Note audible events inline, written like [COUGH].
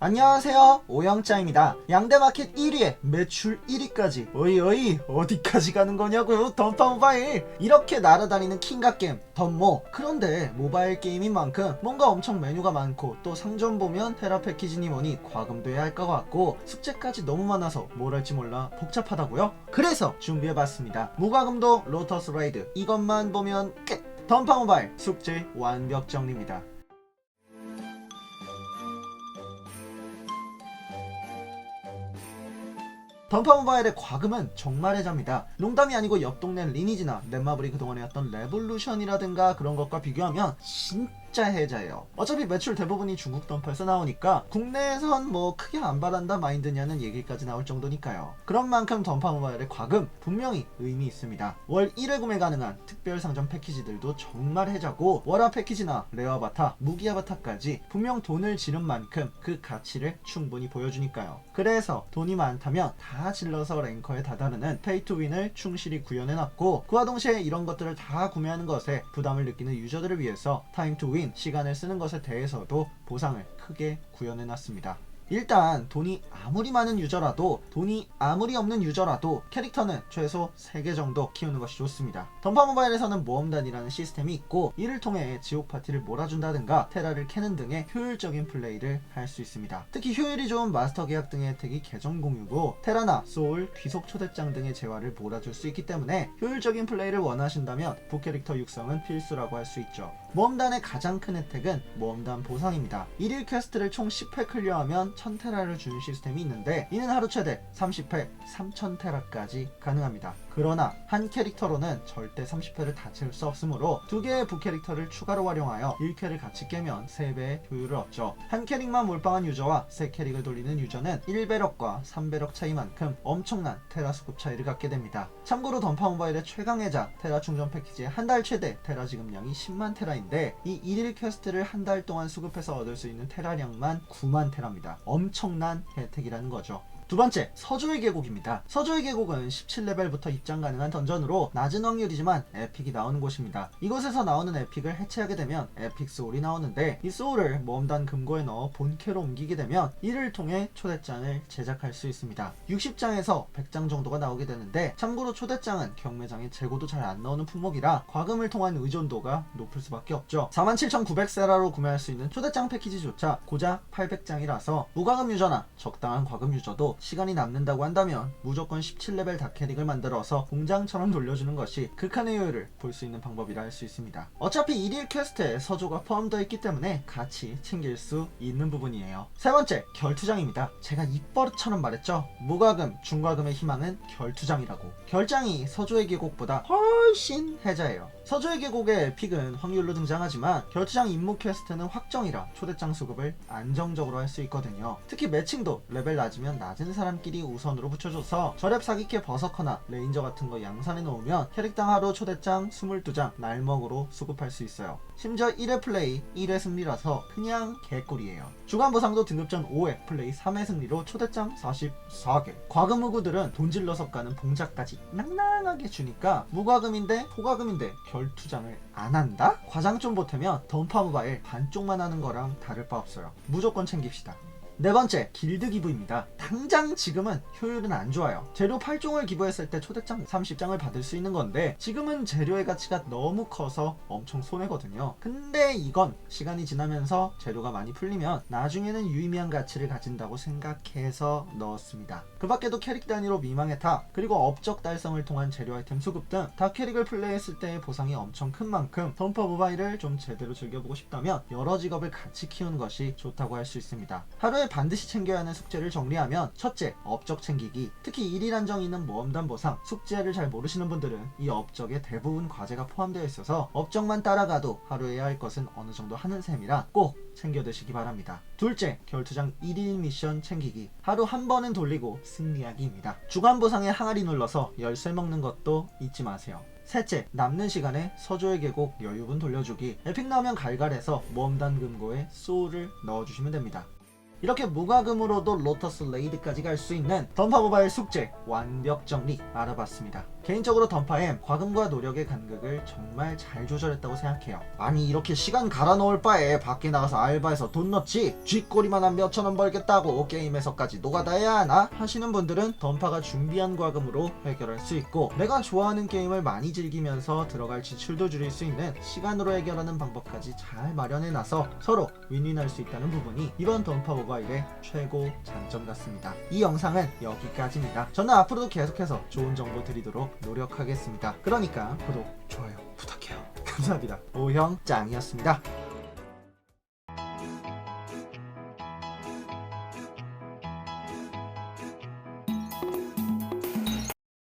안녕하세요. 오영짜입니다. 양대마켓 1위에 매출 1위까지 어이 어이 어디까지 가는 거냐고요? 던파 모바일. 이렇게 날아다니는 킹갓게임. 던모 그런데 모바일 게임인 만큼 뭔가 엄청 메뉴가 많고 또 상점 보면 테라 패키지니 뭐니 과금도 해야 할 것 같고 숙제까지 너무 많아서 뭘 할지 몰라 복잡하다고요? 그래서 준비해봤습니다. 무과금도 로터스 라이드. 이것만 보면 끝. 던파 모바일. 숙제 완벽 정리입니다 던파 모바일의 과금은 정말 해자입니다. 농담이 아니고 옆 동네 리니지나 넷마블이 그동안에 했던 레볼루션이라든가 그런 것과 비교하면 진짜 해자예요. 어차피 매출 대부분이 중국 던파에서 나오니까 국내에선 뭐 크게 안 바란다 마인드냐는 얘기까지 나올 정도니까요. 그런 만큼 던파 모바일의 과금 분명히 의미 있습니다. 월 1회 구매 가능한 특별 상점 패키지들도 정말 해자고 월화 패키지나 레어 바타, 무기 아바타까지 분명 돈을 지른 만큼 그 가치를 충분히 보여주니까요. 그래서 돈이 많다면 다 질러서 랭커에 다다르는 페이 투 윈을 충실히 구현해놨고 그와 동시에 이런 것들을 다 구매하는 것에 부담을 느끼는 유저들을 위해서 타임 투윈 시간을 쓰는 것에 대해서도 보상을 크게 구현해 놨습니다. 일단 돈이 아무리 많은 유저라도 돈이 아무리 없는 유저라도 캐릭터는 최소 3개 정도 키우는 것이 좋습니다. 던파 모바일에서는 모험단이라는 시스템이 있고 이를 통해 지옥 파티를 몰아준다든가 테라를 캐는 등의 효율적인 플레이를 할 수 있습니다. 특히 효율이 좋은 마스터 계약 등의 혜택이 계정 공유고 테라나 소울, 귀속 초대장 등의 재화를 몰아줄 수 있기 때문에 효율적인 플레이를 원하신다면 부캐릭터 육성은 필수라고 할 수 있죠. 모험단의 가장 큰 혜택은 모험단 보상입니다. 1일 퀘스트를 총 10회 클리어하면 1000테라를 주는 시스템이 있는데 이는 하루 최대 30회 3000테라까지 가능합니다. 그러나 한 캐릭터로는 절대 30회를 다 채울 수 없으므로 두 개의 부캐릭터를 추가로 활용하여 1캐를 같이 깨면 3배의 효율을 얻죠. 한 캐릭만 몰빵한 유저와 3캐릭을 돌리는 유저는 1배럭과 3배럭 차이만큼 엄청난 테라 수급 차이를 갖게 됩니다. 참고로 던파 모바일의 최강해자 테라 충전 패키지의 한 달 최대 테라 지급량이 10만 테라인데 이 1일 퀘스트를 한 달 동안 수급해서 얻을 수 있는 테라량만 9만 테라입니다. 엄청난 혜택이라는 거죠. 두 번째, 서조의 계곡입니다. 서조의 계곡은 17레벨부터 입장 가능한 던전으로 낮은 확률이지만 에픽이 나오는 곳입니다. 이곳에서 나오는 에픽을 해체하게 되면 에픽 소울이 나오는데 이 소울을 모험단 금고에 넣어 본캐로 옮기게 되면 이를 통해 초대장을 제작할 수 있습니다. 60장에서 100장 정도가 나오게 되는데 참고로 초대장은 경매장에 재고도 잘 안 나오는 품목이라 과금을 통한 의존도가 높을 수밖에 없죠. 47,900세라로 구매할 수 있는 초대장 패키지조차 고작 800장이라서 무과금 유저나 적당한 과금 유저도 시간이 남는다고 한다면 무조건 17레벨 다캐릭을 만들어서 공장처럼 돌려주는 것이 극한의 효율을 볼 수 있는 방법이라 할 수 있습니다. 어차피 1일 퀘스트에 서조가 포함되어 있기 때문에 같이 챙길 수 있는 부분이에요. 세 번째, 결투장입니다. 제가 입버릇처럼 말했죠. 무과금, 중과금의 희망은 결투장이라고. 결장이 서조의 계곡보다 훨씬 해자예요. 서조의 계곡의 픽은 확률로 등장하지만 결투장 임무 퀘스트는 확정이라 초대장 수급을 안정적으로 할 수 있거든요. 특히 매칭도 레벨 낮으면 낮은 사람끼리 우선으로 붙여줘서 저랩 사기캐 버서커나 레인저 같은 거 양산해 놓으면 캐릭당 하루 초대장 22장 날먹으로 수급할 수 있어요. 심지어 1회 플레이 1회 승리라서 그냥 개꿀이에요. 주간 보상도 등급전 5회 플레이 3회 승리로 초대장 44개. 과금 후구들은 돈 질러서 가는 봉작까지 낭낭하게 주니까 무과금인데 소과금인데 결투장을 안 한다? 과장 좀 보태면 던파 모바일 반쪽만 하는 거랑 다를 바 없어요. 무조건 챙깁시다. 네 번째, 길드 기부입니다. 당장 지금은 효율은 안 좋아요. 재료 8종을 기부했을 때 초대장 30장을 받을 수 있는 건데 지금은 재료의 가치가 너무 커서 엄청 손해거든요. 근데 이건 시간이 지나면서 재료가 많이 풀리면 나중에는 유의미한 가치를 가진다고 생각해서 넣었습니다. 그 밖에도 캐릭 단위로 미망의 탑, 그리고 업적 달성을 통한 재료 아이템 수급 등 다 캐릭을 플레이했을 때의 보상이 엄청 큰 만큼 던파 모바일을 좀 제대로 즐겨보고 싶다면 여러 직업을 같이 키우는 것이 좋다고 할 수 있습니다. 하루에 반드시 챙겨야 하는 숙제를 정리하면 첫째, 업적 챙기기. 특히 일일 한정 있는 모험단 보상, 숙제를 잘 모르시는 분들은 이 업적에 대부분 과제가 포함되어 있어서 업적만 따라가도 하루에 해야 할 것은 어느 정도 하는 셈이라 꼭 챙겨 드시기 바랍니다. 둘째, 결투장 1일 미션 챙기기. 하루 한 번은 돌리고 승리하기입니다. 주간 보상에 항아리 눌러서 열쇠 먹는 것도 잊지 마세요. 셋째, 남는 시간에 서조의 계곡 여유분 돌려주기. 에픽 나오면 갈갈해서 모험단 금고에 소울을 넣어주시면 됩니다. 이렇게 무과금으로도 로터스 레이드까지 갈 수 있는 던파 모바일 숙제 완벽 정리 알아봤습니다. 개인적으로 던파엠 과금과 노력의 간극을 정말 잘 조절했다고 생각해요. 아니 이렇게 시간 갈아 넣을 바에 밖에 나가서 알바해서 돈 넣지 쥐꼬리만 한 몇천 원 벌겠다고 게임에서까지 노가다해야 하나 하시는 분들은 던파가 준비한 과금으로 해결할 수 있고 내가 좋아하는 게임을 많이 즐기면서 들어갈 지출도 줄일 수 있는 시간으로 해결하는 방법까지 잘 마련해놔서 서로 윈윈할 수 있다는 부분이 이번 던파 모바일의 최고 장점 같습니다. 이 영상은 여기까지입니다. 저는 앞으로도 계속해서 좋은 정보 드리도록 노력하겠습니다. 그러니까 구독, 좋아요 부탁해요. [LAUGHS] 감사합니다. 오형 짱이었습니다.